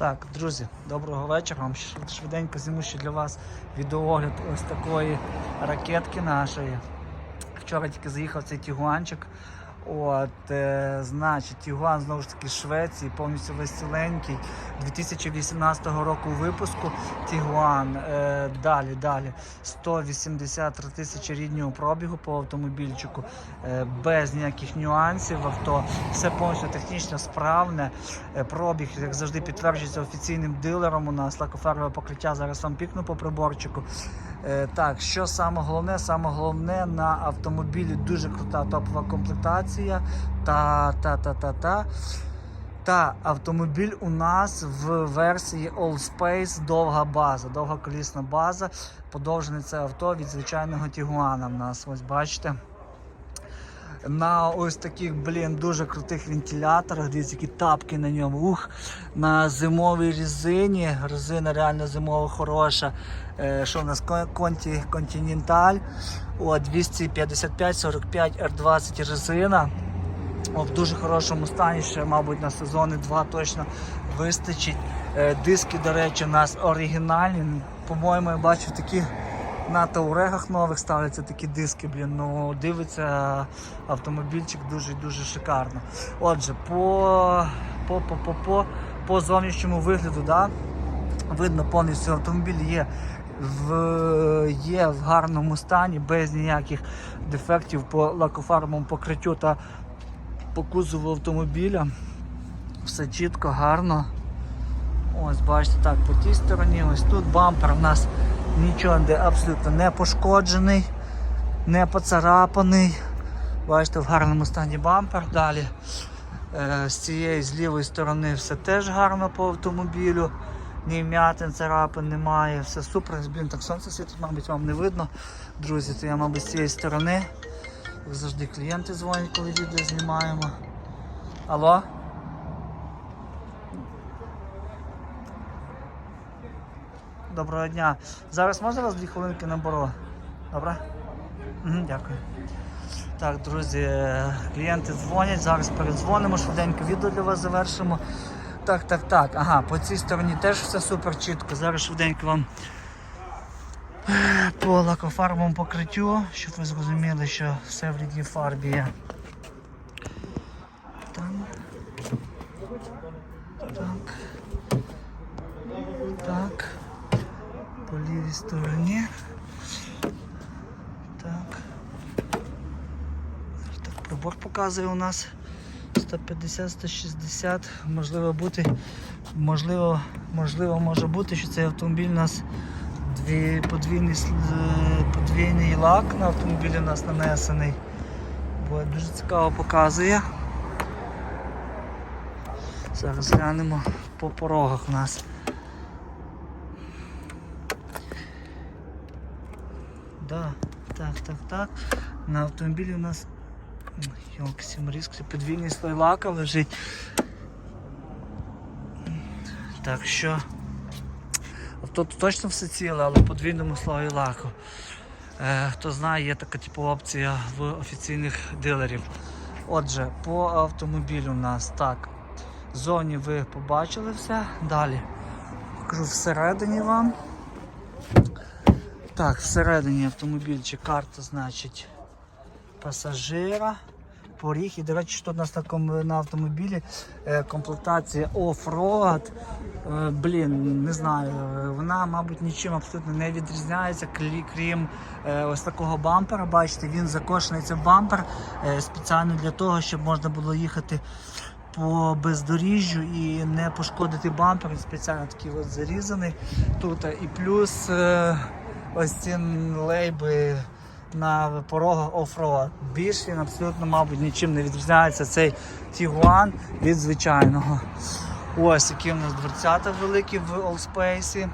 Так, друзі, доброго вечора. Вам швиденько зніму ще для вас відеоогляд ось такої ракетки нашої. Вчора тільки заїхав цей тігуанчик. От, е, значить, Тігуан знову ж таки Швеції, повністю весь ціленький. 2018 року випуску Тігуан. Е, далі, далі. 183 тисячі ріднього пробігу по автомобільчику, е, без ніяких нюансів. Авто все повністю технічно справне. Е, пробіг, як завжди, підтверджується офіційним дилером. У нас лакофарове покриття. Зараз вам пікну по приборчику. Е, так, що саме головне? Саме головне на автомобілі дуже крута топова комплектація. Та та та та та. Та автомобіль у нас в версії All Space довга база, довга колісна база. Подовжене це авто від звичайного Тігуана в нас. Ось бачите. На ось таких, блін, дуже крутих вентиляторах, дивіться, які тапки на ньому. Ух, на зимовій резині. Резина реально зимова хороша. Е, що в нас Конті Континенталь. О, 255-45 R20 резина. О, в дуже хорошому стані, ще, мабуть, на сезони два точно вистачить. Е, диски, до речі, у нас оригінальні. По-моєму, я бачу такі на таурегах нових ставляться такі диски, блін. Ну, дивиться автомобільчик дуже дуже шикарно. Отже, по, по, по, по, по зовнішньому вигляду, да, видно повністю автомобіль є в, є в гарному стані, без ніяких дефектів по лакофарбовому покриттю та по кузову автомобіля. Все чітко, гарно. Ось, бачите, так, по тій стороні, ось тут бампер у нас нічого де абсолютно не пошкоджений, не поцарапаний. Бачите, в гарному стані бампер. Далі е, з цієї з лівої сторони все теж гарно по автомобілю. Ні м'ятин, царапин немає, все супер. Блін, так сонце світить, мабуть, вам не видно. Друзі, то я, мабуть, з цієї сторони. Як завжди клієнти дзвонять, коли відео знімаємо. Алло? Доброго дня. Зараз можна вас дві хвилинки набору? Добре? Дякую. Так, друзі, клієнти дзвонять, зараз передзвонимо, швиденько відео для вас завершимо. Так, так, так. Ага, по цій стороні теж все супер чітко. Зараз швиденько вам е, по лакофарбовому покриттю, щоб ви зрозуміли, що все в рідній фарбі є. Там. Так. Так. По лівій стороні. Так. Так, прибор показує у нас 150-160. Можливо бути, можливо, можливо може бути, що цей автомобіль у нас дві, подвійний, подвійний лак на автомобілі у нас нанесений. Бо дуже цікаво показує. Зараз глянемо по порогах у нас. Да, так, так, так. На автомобілі у нас Йолки сімрізк, подвійний слой лака лежить. Так що авто точно все ціле, але подвійному слої лаку. Е, хто знає, є така типу опція в офіційних дилерів. Отже, по автомобілю у нас так. Ззовні ви побачили все. Далі покажу всередині вам. Так, всередині автомобільчик карта, значить, пасажира. Поріг. І, до речі, що у нас на, на автомобілі е, комплектація оффроад. Е, блін, не знаю, вона, мабуть, нічим абсолютно не відрізняється, крім е, ось такого бампера. Бачите, він закошений цей бампер спеціально для того, щоб можна було їхати по бездоріжжю і не пошкодити бампер. Він спеціально такий от зарізаний тут. І плюс ось ці лейби на порогах оффроад. Більш він абсолютно, мабуть, нічим не відрізняється цей Тігуан від звичайного. Ось які у нас дверцята великі в Allspace.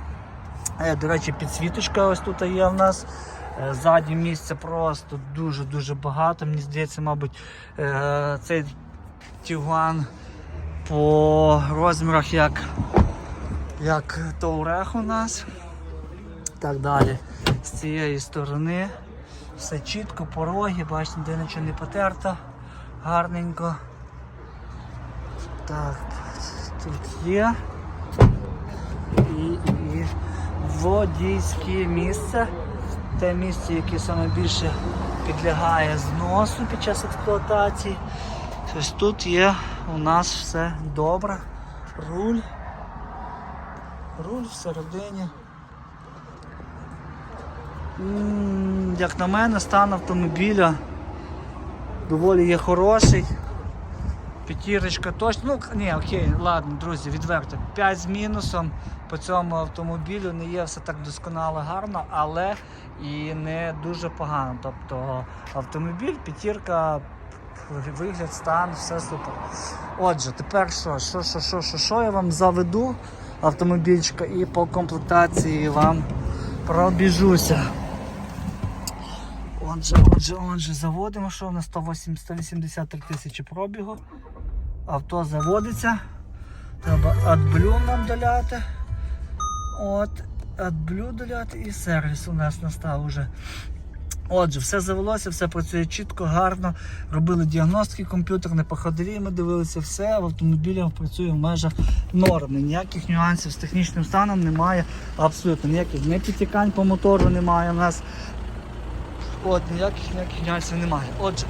Е, До речі, підсвіточка ось тут є в нас. Е, Ззаді місця просто дуже-дуже багато. Мені здається, мабуть, е, цей Тігуан по розмірах як, як Touareg у нас. Так далі. З цієї сторони все чітко, пороги, бачите, де нічого не потерто, гарненько. Так, тут є. і водійське місце. Те місце, яке саме більше підлягає зносу під час експлуатації. Ось тут є у нас все добре. Руль. Руль всередині. Як на мене, стан автомобіля доволі є хороший. П'ятірочка точно. Ну, ні, окей, ладно, друзі, відверто. 5 з мінусом по цьому автомобілю не є все так досконало гарно, але і не дуже погано. Тобто автомобіль, п'ятірка, вигляд, стан, все супер. Отже, тепер що? Що, що, що, що, що я вам заведу автомобільчика і по комплектації вам пробіжуся. Отже, отже, отже, заводимо, що на 108, 183 тисячі пробігу. Авто заводиться. Треба AdBlue нам доляти. От, AdBlue доляти і сервіс у нас настав уже. Отже, все завелося, все працює чітко, гарно. Робили діагностики комп'ютерні, по ходові ми дивилися все, в автомобілі працює в межах норми. Ніяких нюансів з технічним станом немає, абсолютно ніяких не по мотору немає у нас. От, ніяких ніяких нюансів немає. Отже,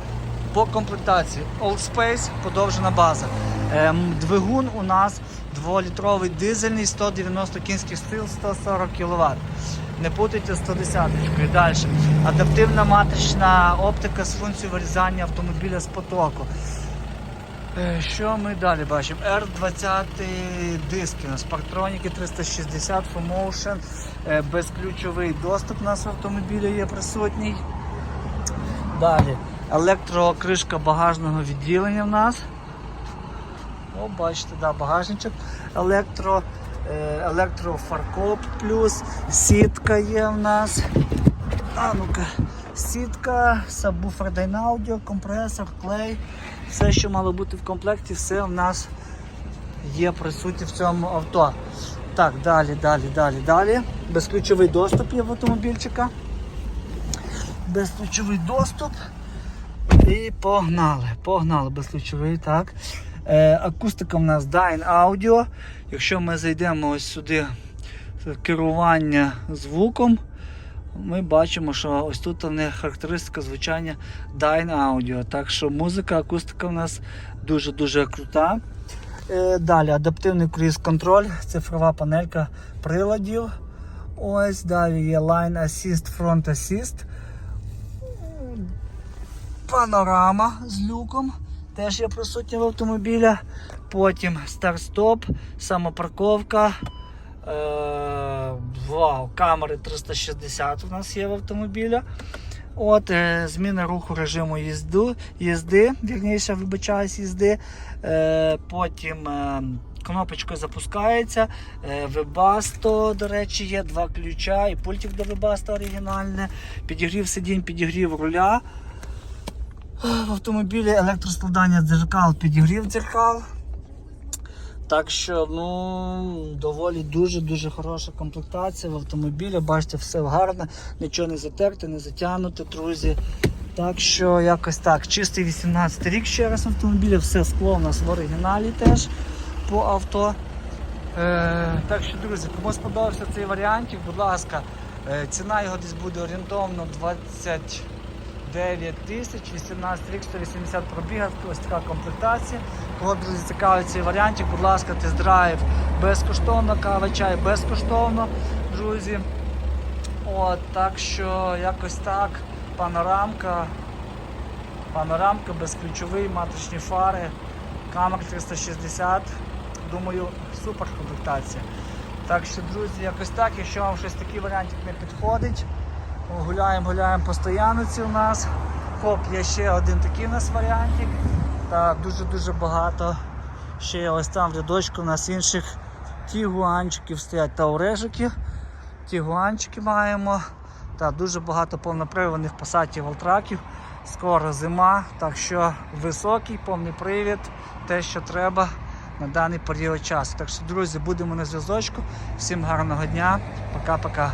по комплектації Old Space подовжена база. Ем, двигун у нас 2-літровий дизельний, 190 кінських сил, 140 кВт. Не путайте 110 -кою. Далі. Адаптивна матрична оптика з функцією вирізання автомобіля з потоку. Е, Що ми далі бачимо? R20 диски, у нас Парктроніки 360 Full Motion, е, безключовий доступ у нас в автомобілі є присутній. Далі електрокришка багажного відділення в нас. О, бачите, да, багажничок. Електро, е, електрофаркоп плюс, сітка є в нас. А, ну-ка, сітка, сабвуфер Dynaaudio, компресор, клей. Все, що мало бути в комплекті, все в нас є присутнє в цьому авто. Так, далі, далі, далі, далі. Безключовий доступ є в автомобільчика. Безключовий доступ. І погнали. Погнали безключовий, так. Е, акустика в нас Dyn Audio. Якщо ми зайдемо ось сюди керування звуком, ми бачимо, що ось тут у них характеристика звучання Dyn Audio. Так що музика, акустика в нас дуже-дуже крута. Е, Далі адаптивний круїз контроль, цифрова панелька приладів. Ось далі є Line Assist, Front Assist. Панорама з люком. Теж є присутня в автомобіля. Потім старт-стоп, самопарковка. Е, вау, камери 360 у нас є в автомобіля. От, е, зміна руху режиму їзду, їзди, вірніше, вибачаюсь, їзди. Е, потім е, кнопочкою запускається. Е, Webasto, до речі, є два ключа і пультик до Webasto оригінальне. Підігрів сидінь, підігрів руля. В автомобілі електроскладання дзеркал, підігрів дзеркал. Так що, ну, доволі дуже-дуже хороша комплектація в автомобілі. Бачите, все гарно, нічого не затерте, не затягнуте, друзі. Так що якось так. Чистий 18 рік ще раз в автомобілі, все скло у нас в оригіналі теж по авто. Е, так що, друзі, кому сподобався цей варіантик, будь ласка, е, ціна його десь буде орієнтовно 20. 9 тисяч, 18 рік, 180 пробігів, ось така комплектація. Кого друзі цікавить цей варіантик, будь ласка, тест-драйв безкоштовно, кава, чай безкоштовно, друзі. От, так що якось так, панорамка, панорамка, безключовий, матричні фари, камера 360. Думаю, супер комплектація. Так що, друзі, якось так, якщо вам щось такий варіантик не підходить. Гуляємо, гуляємо по стояниці у нас. Хоп, є ще один такий у нас варіантик. Та дуже-дуже багато. Ще ось там в рядочку у нас інших тігуанчиків стоять та орежики. Тігуанчики маємо. Та дуже багато повноприводних пасатів алтраків. Скоро зима, так що високий, повний привід, те, що треба на даний період часу. Так що, друзі, будемо на зв'язочку. Всім гарного дня. Пока-пока.